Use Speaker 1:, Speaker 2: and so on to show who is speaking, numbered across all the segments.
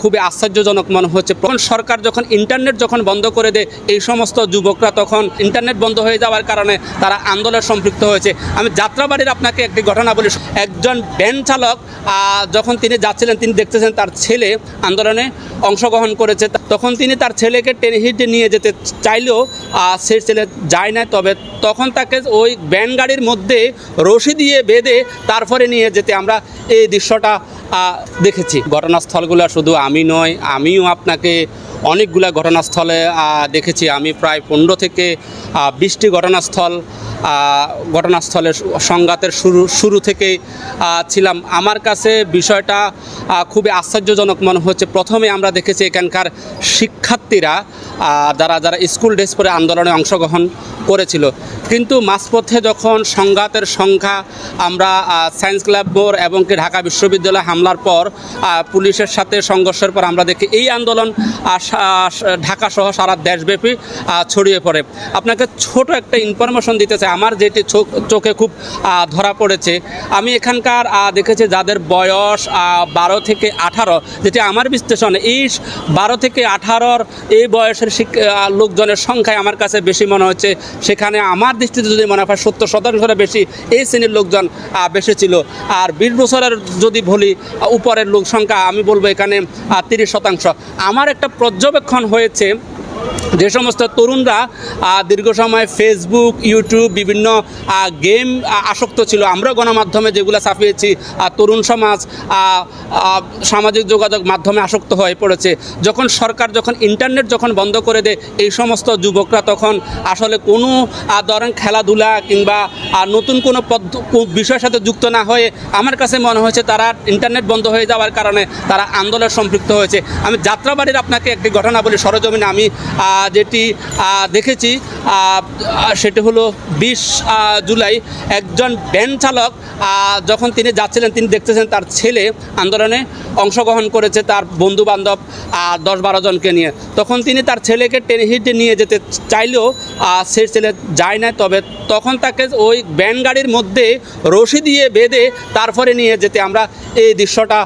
Speaker 1: খুবই আশ্চর্যজনক মনে হচ্ছে। তখন সরকার যখন ইন্টারনেট যখন বন্ধ করে দেয়, এই সমস্ত যুবকরা তখন ইন্টারনেট বন্ধ হয়ে যাওয়ার কারণে তারা আন্দোলনে সম্পৃক্ত হয়েছে। আমি যাত্রাবাড়ির আপনাকে একটি ঘটনা বলি। একজন ভ্যান চালক যখন তিনি যাচ্ছিলেন, তিনি দেখতেছেন তার ছেলে আন্দোলনে অংশগ্রহণ করেছে। তখন তিনি তার ছেলেকে টেনে হিটে নিয়ে যেতে চাইলেও সে ছেলে যায় না তবে তখন তাকে ওই ভ্যান গাড়ির মধ্যে রশি দিয়ে বেঁধে তারপরে নিয়ে যেতে। আমরা এই দৃশ্যটা দেখেছি। ঘটনাস্থলগুলো শুধু আমি নয়, আমিও আপনাকে অনেকগুলা ঘটনাস্থলে দেখেছি। আমি প্রায় পনেরো থেকে বিশটি ঘটনাস্থল ঘটনাস্থলের সংঘাতের শুরু শুরু থেকেই ছিলাম। আমার কাছে বিষয়টা খুবই আশ্চর্যজনক মনে হচ্ছে। প্রথমে আমরা দেখেছি এখানকার শিক্ষার্থীরা যারা যারা স্কুল ড্রেস পরে আন্দোলনে অংশগ্রহণ করেছিল। কিন্তু মাঝপথে যখন সংঘাতের সংখ্যা, আমরা সায়েন্স ক্লাব বোর এবং কি ঢাকা বিশ্ববিদ্যালয় হামলার পর পুলিশের সাথে সংঘর্ষের পর আমরা দেখি এই আন্দোলন ঢাকা সহ সারা দেশব্যাপী ছড়িয়ে পড়ে। আপনাকে ছোট একটা ইনফরমেশন দিতে চাই। আমার যেটি চোখ- খুব ধরা পড়েছে, আমি এখানকার দেখেছি যাদের বয়স বারো থেকে আঠারো, যেটি আমার বিশ্লেষণে এই বারো থেকে আঠারোর এই বয়সের লোকজনের সংখ্যায় আমার কাছে বেশি মনে হচ্ছে। সেখানে আমার দৃষ্টিতে যদি মনে হয় সত্তর শতাংশের বেশি এই শ্রেণির লোকজন বেশি ছিল আর বিশ বছরের যদি বলি উপরের লোক সংখ্যা, আমি বলব এখানে তিরিশ শতাংশ। আমার একটা পর্যবেক্ষণ হয়েছে যে সমস্ত তরুণরা দীর্ঘ সময় ফেসবুক ইউটিউব বিভিন্ন গেম আসক্ত ছিল। আমরা গণমাধ্যমে যেগুলো ছাপিয়েছি আর তরুণ সমাজ সামাজিক যোগাযোগ মাধ্যমে আসক্ত হয়ে পড়েছে। যখন সরকার যখন ইন্টারনেট যখন বন্ধ করে দেয়, এই সমস্ত যুবকরা তখন আসলে কোনো ধরেন খেলাধুলা কিংবা আহ, নতুন কোনো পদ্ধ বিষয়ের সাথে যুক্ত না হয়ে আমার কাছে মনে হয়েছে তারা ইন্টারনেট বন্ধ হয়ে যাওয়ার কারণে তারা আন্দোলনে সম্পৃক্ত হয়েছে। আমি যাত্রাবাড়ির আপনাকে একটি ঘটনা বলি সরজমিনে আমি যেটি দেখেছি সেটি হলো বিশ জুলাই। একজন ভ্যান চালক যখন তিনি যাচ্ছিলেন তিনি দেখতেছেন তার ছেলে আন্দোলনে অংশগ্রহণ করেছে তার বন্ধু বান্ধব দশ বারো জনকে নিয়ে। তখন তিনি তার ছেলেকে টেনে হিটে নিয়ে যেতে চাইলেও সে ছেলে যায় না তবে তখন তাকে ওই ভ্যান গাড়ির মধ্যে রশি দিয়ে বেঁধে তারপরে নিয়ে যেতে আমরা এই দৃশ্যটা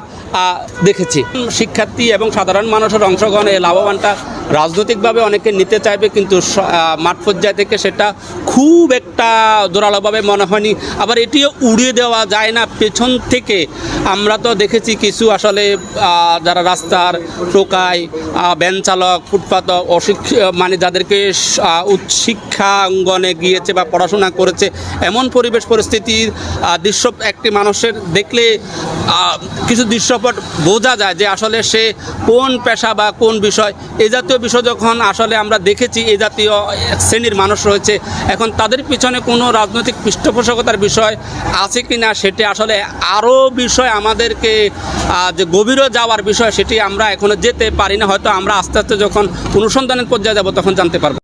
Speaker 1: দেখেছি। শিক্ষার্থী এবং সাধারণ মানুষের অংশগ্রহণে লাভবানটা রাজনৈতিকভাবে অনেকে নিতে চাইবে, কিন্তু মাঠ পর্যায় থেকে সেটা খুব একটা জোরালোভাবে মনে হয়নি। আবার এটিও উড়িয়ে দেওয়া যায় না। পেছন থেকে আমরা তো দেখেছি কিছু আসলে আহ, যারা রাস্তার আহ, ভ্যান চালক ফুটপাত অশিক্ষিত মানে যাদেরকে স- আহ, উচ্চ শিক্ষা অঙ্গনে গিয়েছে বা পড়াশোনা করেছে এমন পরিবেশ পরিস্থিতির দৃশ্য একটি মানুষের দেখলে কিছু দৃশ্যপট বোঝা যায় যে আসলে সে কোন পেশা বা কোন বিষয়। এই জাতীয় বিষয় যখন আসলে আমরা দেখেছি এই জাতীয় শ্রেণির মানুষ রয়েছে এখন তাদের পিছনে কোনো রাজনৈতিক পৃষ্ঠপোষকতার বিষয় আছে কি না সেটি আসলে আরও বিষয় আমাদেরকে আহ, যে গভীরে যাওয়ার বিষয়, সেটি আমরা এখনও যেতে পারি না। হয়তো আমরা আস্তে আস্তে যখন অনুসন্ধানের পর্যায়ে যাব, তখন জানতে পারব।